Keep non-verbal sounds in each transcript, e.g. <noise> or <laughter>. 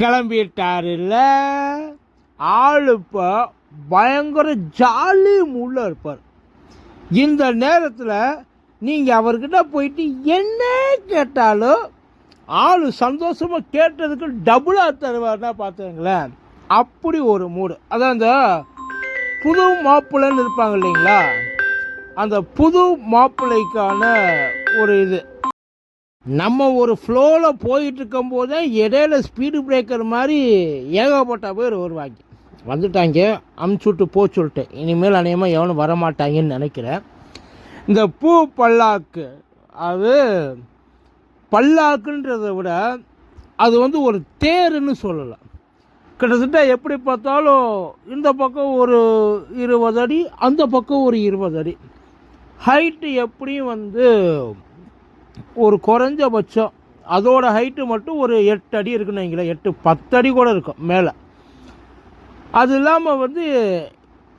கிளம்பிட்டாருல்ல. ஆள் இப்போ பயங்கர ஜாலி மூடில் இருப்பார். இந்த நேரத்தில் நீங்கள் அவர்கிட்ட போயிட்டு என்ன கேட்டாலும் ஆள் சந்தோஷமாக கேட்டதுக்கு டபுளாக தருவார்னா பார்த்துங்களேன் அப்படி ஒரு மூடு அதான் அந்த புது மாப்பிள்ளைன்னு இருப்பாங்க இல்லைங்களா? அந்த புது மாப்பிள்ளைக்கான ஒரு இது. நம்ம ஒரு ஃப்ளோவில் போயிட்டு இருக்கும்போது இடையில ஸ்பீடு பிரேக்கர் மாதிரி ஏகப்பட்ட பேர் வருவாங்க. வந்துட்டாங்க அமுச்சுட்டு போ சொல்லிட்டு. இனிமேல் அநேகமாக எவனும் வரமாட்டாங்கன்னு நினைக்கிறேன். இந்த பூ பல்லாக்கு அது பல்லாக்குன்றதை விட அது வந்து ஒரு தேருன்னு சொல்லலாம். கிட்டத்தட்ட எப்படி பார்த்தாலும் இந்த பக்கம் ஒரு இருபது அடி அந்த பக்கம் ஒரு இருபது அடி. ஹைட்டு எப்படியும் வந்து ஒரு குறைஞ்சபட்சம் அதோட ஹைட்டு மட்டும் ஒரு எட்டு அடி இருக்குன்னு வைங்களேன் எட்டு பத்து அடி கூட இருக்கும் மேலே. அது இல்லாமல் வந்து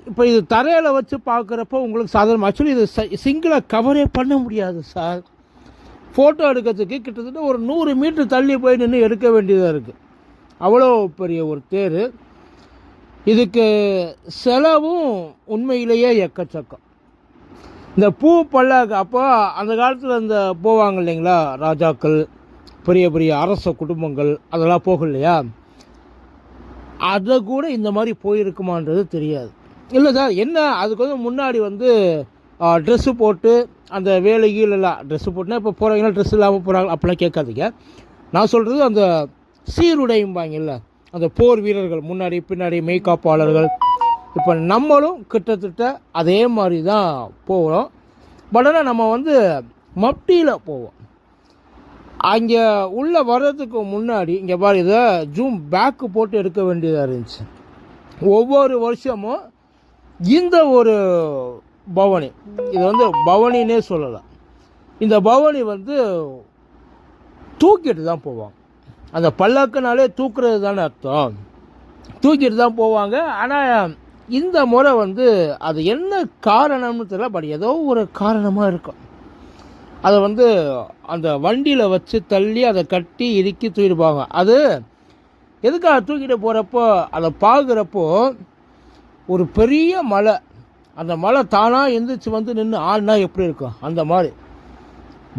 இப்போ இது தரையில் வச்சு பார்க்குறப்போ உங்களுக்கு சாதாரண ஆக்சுவலி இது சிங்கிளாக கவரே பண்ண முடியாது சார். ஃபோட்டோ எடுக்கிறதுக்கு கிட்டத்தட்ட ஒரு நூறு மீட்டர் தள்ளி போய் நின்று எடுக்க வேண்டியதாக இருக்குது அவ்வளோ பெரிய ஒரு தேர். இதுக்கு செலவும் உண்மையிலேயே எக்கச்சக்கம். இந்த பூ பல்லாக்கு அப்போ அந்த காலத்தில் இந்த போவாங்க இல்லைங்களா? ராஜாக்கள் பெரிய பெரிய அரச குடும்பங்கள் அதெல்லாம் போகும் இல்லையா அதை கூட இந்த மாதிரி போயிருக்குமான்றது தெரியாது. இல்லை சார் என்ன அதுக்கு வந்து முன்னாடி வந்து ட்ரெஸ்ஸு போட்டு அந்த வேலை எல்லாம் ட்ரெஸ்ஸு போட்டுனா இப்போ போகிறாங்கன்னா ட்ரெஸ் இல்லாமல் போகிறாங்க அப்படிலாம் கேட்காதீங்க. நான் சொல்கிறது அந்த சீருடையும்பாங்கல்ல அந்த போர் வீரர்கள் முன்னாடி பின்னாடி மெய்காப்பாளர்கள் இப்போ நம்மளும் கிட்டத்தட்ட அதே மாதிரி தான் போகிறோம் பட் ஆனால் நம்ம வந்து மப்டியில் போவோம். அங்கே உள்ளே வர்றதுக்கு முன்னாடி இங்கே பாரு இதை ஜூம் பேக்கு போட்டு எடுக்க வேண்டியதாக இருந்துச்சு. ஒவ்வொரு வருஷமும் இந்த ஒரு பவனி இது வந்து பவனின்னே சொல்லலாம். இந்த பவனி வந்து தூக்கிட்டு தான் போவாங்க. அந்த பல்லாக்குனாலே தூக்குறது தானே அர்த்தம். தூக்கிட்டு தான் போவாங்க. ஆனால் இந்த முறை வந்து அது என்ன காரணம்னு தெரியல பட் ஏதோ ஒரு காரணமாக இருக்கும். அதை வந்து அந்த வண்டியில் வச்சு தள்ளி அதை கட்டி இறுக்கி தூக்கிட்டு போவாங்க அது எதுக்காக தூக்கிட்டு போகிறப்போ அதை பார்க்குறப்போ ஒரு பெரிய மலை. அந்த மலை தானாக எந்திரிச்சு வந்து நின்று ஆடினா எப்படி இருக்கும்? அந்த மாதிரி.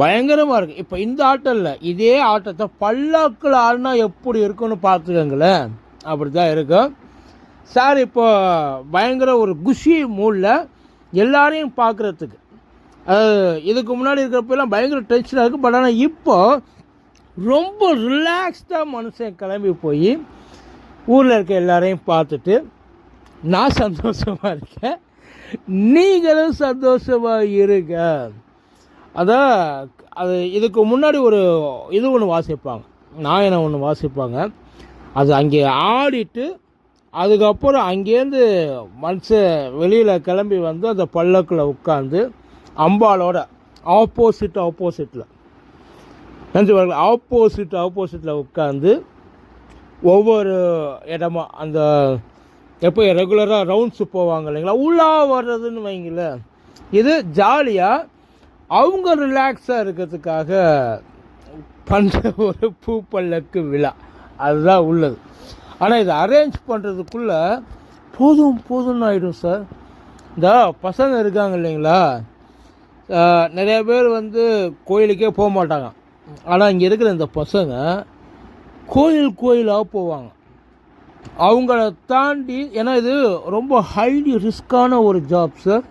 பயங்கரமாக இருக்குது இப்போ இந்த ஆட்டம் இல்லை. இதே ஆட்டத்தை பல்லாக்கில் ஆடினா எப்படி இருக்குன்னு பார்த்துக்கங்களேன். அப்படி தான் இருக்கும். சார் இப்போ பயங்கர ஒரு குஷி மூடில் எல்லாரையும் பார்க்குறதுக்கு இதுக்கு முன்னாடி இருக்கிறப்பெல்லாம் பயங்கர டென்ஷனாக இருக்குது பட் ஆனால் இப்போ ரொம்ப ரிலாக்ஸ்டாக மனுஷன் கிளம்பி போய் ஊரில் இருக்க எல்லாரையும் பார்த்துட்டு நான் சந்தோஷமாக இருக்கேன். நீங்களும் சந்தோஷமாக இருங்க. அதான் அது இதுக்கு முன்னாடி ஒரு இது ஒன்று வாசிப்பாங்க. நாயனை ஒன்று வாசிப்பாங்க? அது அங்கே ஆடிட்டு அதுக்கப்புறம் அங்கேருந்து மனுஷன் வெளியில் கிளம்பி வந்து அந்த பல்லக்கில் உட்காந்து அம்பாலோட ஆப்போசிட் ஆப்போசிட்டில் நினச்சி ஆப்போசிட் ஆப்போசிட்டில் உட்காந்து ஒவ்வொரு இடமா அந்த எப்போ ரெகுலராக ரவுண்ட்ஸு போவாங்க இல்லைங்களா? உள்ளா வர்றதுன்னு வைங்களேன். இது ஜாலியாக அவங்க ரிலாக்ஸாக இருக்கிறதுக்காக பண்ணுற ஒரு பூ பல்லக்கு விழா. அதுதான் உள்ளது. ஆனால் இதை அரேஞ்ச் பண்ணுறதுக்குள்ளே போதும் போதும்னு ஆகிடும் சார் இந்த பசங்க இருக்காங்க இல்லைங்களா? நிறையா நிறைய பேர் வந்து கோயிலுக்கே போக மாட்டாங்க. ஆனால் இங்கே இருக்கிற இந்த பசங்க கோயில் கோயிலாக போவாங்க. அவங்கள தாண்டி ஏன்னா இது ரொம்ப ஹைலி ரிஸ்க்கான ஒரு ஜாப் சார்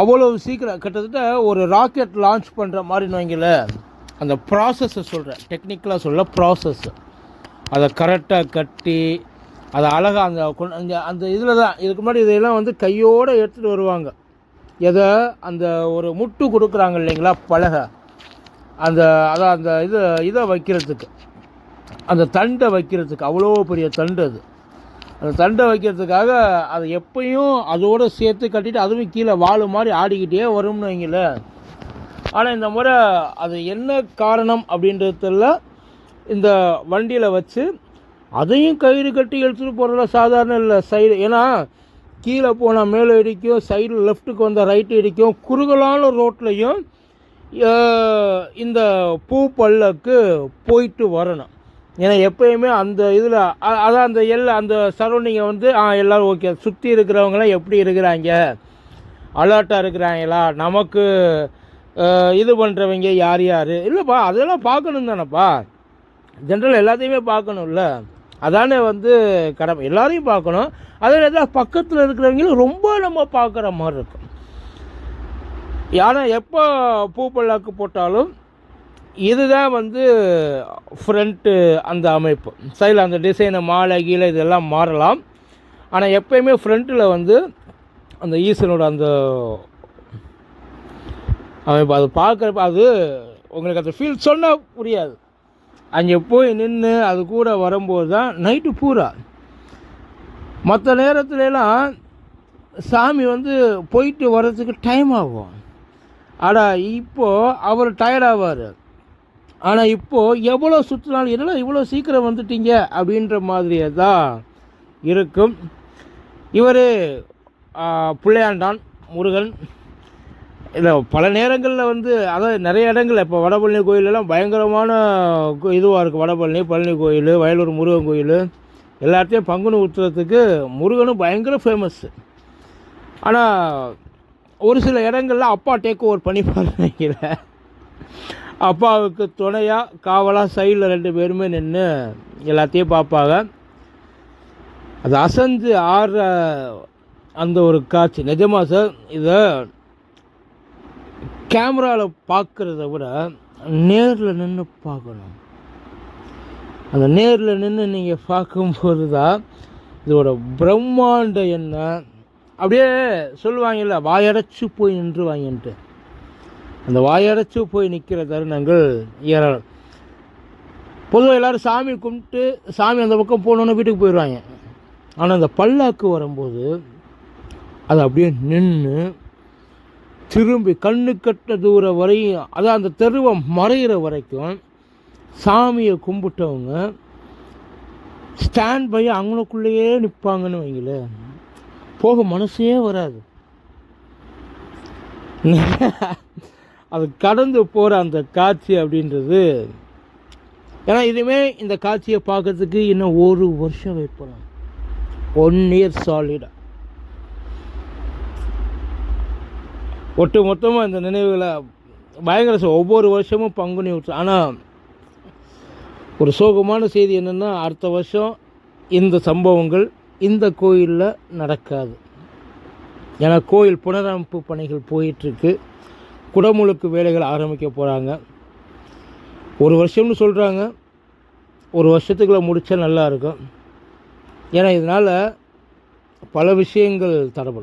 அவ்வளோ சீக்கிரம் கிட்டத்தட்ட ஒரு ராக்கெட் லான்ச் பண்ணுற மாதிரின்னு வைங்களேன் அந்த ப்ராசஸை சொல்கிறேன் டெக்னிக்கலாக சொல்ல ப்ராசஸ்ஸு அதை கரெக்டாக கட்டி அதை அழகாக அந்த கொண்டு- அந்த அந்த இதில் தான் இதுக்கு முன்னாடி இதையெல்லாம் வந்து கையோடு எடுத்துகிட்டு வருவாங்க. எதை? அந்த ஒரு முட்டு கொடுக்குறாங்க இல்லைங்களா? பலகை. அந்த அதான் அந்த இது இதை வைக்கிறதுக்கு. அந்த தண்டை வைக்கிறதுக்கு. அவ்வளோ பெரிய தண்டு அது. அந்த தண்டை வைக்கிறதுக்காக அதை எப்பயும் அதோடு சேர்த்து கட்டிட்டு அதுவும் கீழே வாழு மாதிரி ஆடிக்கிட்டே வரும்னு வைங்களேன். ஆனால் இந்த முறை அது என்ன காரணம் அப்படின்றதுல இந்த வண்டியில் வச்சு அதையும் கயிறு கட்டி எடுத்துகிட்டு போகிறதுல சாதாரண இல்லை. சைடு ஏன்னா கீழே போனால் மேலே இடிக்கும் சைடில் லெஃப்ட்டுக்கு வந்தால் ரைட்டு இடிக்கும். குறுகலான ரோட்லையும் இந்த பூ பல்லக்கு போயிட்டு வரணும். ஏன்னா எப்பயுமே அந்த இதில் அதான் அந்த எல்லா அந்த சரௌண்டிங்கை வந்து ஆ எல்லோரும் ஓகே சுற்றி இருக்கிறவங்களாம் எப்படி இருக்கிறாங்க? அலர்ட்டாக இருக்கிறாங்களா? நமக்கு இது பண்ணுறவங்க யார் யார்? இல்லைப்பா அதெல்லாம் பார்க்கணும் தானேப்பா ஜென்ரல் எல்லாத்தையுமே பார்க்கணும்ல. அதானே வந்து கடமை. எல்லாரையும் பார்க்கணும். அதே நேரத்தில் பக்கத்தில் இருக்கிறவங்களும் ரொம்ப நம்ம பார்க்குற மாதிரி இருக்கும். யானை எப்போ பூ பல்லாக்கு போட்டாலும் இதுதான் வந்து ஃப்ரண்ட்டு அந்த அமைப்பு. சைடில் அந்த டிசைனை மாலை கீழே இதெல்லாம் மாறலாம். ஆனால் எப்பயுமே ஃப்ரண்ட்டில் வந்து அந்த ஈசனோட அந்த அமைப்பு. அது பார்க்குறப்ப அது உங்களுக்கு அந்த ஃபீல் சொன்னால் புரியாது. அங்கே போய் நின்று அது கூட வரும்போது தான் நைட்டு பூரா. மற்ற நேரத்துலலாம் சாமி வந்து போயிட்டு வர்றதுக்கு டைம் ஆகும். ஆனால் இப்போது அவர் டயர்ட் ஆவார். ஆனால் இப்போது எவ்வளோ சுற்றினாலும் என்னடா இவ்வளோ சீக்கிரம் வந்துட்டீங்க? அப்படின்ற மாதிரியே தான் இருக்கும். இவர் பிள்ளையாண்டான் முருகன். இல்லை பல நேரங்களில் வந்து அதாவது நிறைய இடங்கள் இப்போ வடபழனி கோயிலெல்லாம் பயங்கரமான இதுவாக இருக்குது வடபழனி பழனி கோயில் வயலூர் முருகன் கோயில் எல்லாத்தையும் பங்குனி ஊற்றுறதுக்கு முருகனும் பயங்கர ஃபேமஸ்ஸு ஆனால் ஒரு சில இடங்களில் அப்பா டேக் ஓவர் பண்ணிப்பார் நினைக்கிறேன். அப்பாவுக்கு துணையாக காவலாக சைடில் ரெண்டு பேருமே நின்று எல்லாத்தையும் பார்ப்பாங்க. அது அசந்து ஆடுற அந்த ஒரு காட்சி. நிஜமாக சார் இதை கேமராவில் பார்க்குறத விட நேரில் நின்று பார்க்கணும். அந்த நேரில் நின்று நீங்கள் பார்க்கும்போது தான் இதோட பிரம்மாண்டம் என்ன? அப்படியே சொல்லுவாங்கல்ல வாயடைச்சு போய் நின்றுவாங்கன்ட்டு. அந்த வாயடைச்சு போய் நிற்கிற தருணங்கள் ஏராளம். பொதுவாக எல்லோரும் சாமி கும்பிட்டு சாமி அந்த பக்கம் போனோன்னு வீட்டுக்கு போயிடுவாங்க ஆனால் அந்த பல்லாக்கு வரும்போது அது அப்படியே நின்று திரும்பி கண்ணு கட்ட தூரம் வரையும் அதான் அந்த தெருவை மறையிற வரைக்கும் சாமியை கும்பிட்டவங்க ஸ்டாண்ட் பை அவங்களுக்குள்ளேயே நிற்பாங்கன்னு வைங்களேன். போக மனசே வராது. <laughs> அது கடந்து போகிற அந்த காட்சி அப்படின்றது. ஏன்னா இதுவுமே இந்த காட்சியை பார்க்கறதுக்கு இன்னும் ஒரு வருஷம் வெயிட் ஒன் இயர் சாலிடாக ஒட்டு மொத்தமாக இந்த நினைவுகளை பயங்கர ஒவ்வொரு வருஷமும் பங்குனி விட்டு ஆனால் ஒரு சோகமான செய்தி என்னென்னா அடுத்த வருஷம் இந்த சம்பவங்கள் இந்த கோயிலில் நடக்காது. ஏன்னா கோயில் புனரமைப்பு பணிகள் போயிட்டுருக்கு. குடமுழுக்கு வேலைகள் ஆரம்பிக்க போகிறாங்க ஒரு வருஷம்னு சொல்கிறாங்க ஒரு வருஷத்துக்குள்ளே முடித்தா நல்லாயிருக்கும் ஏன்னா இதனால் பல விஷயங்கள் தடப்படும்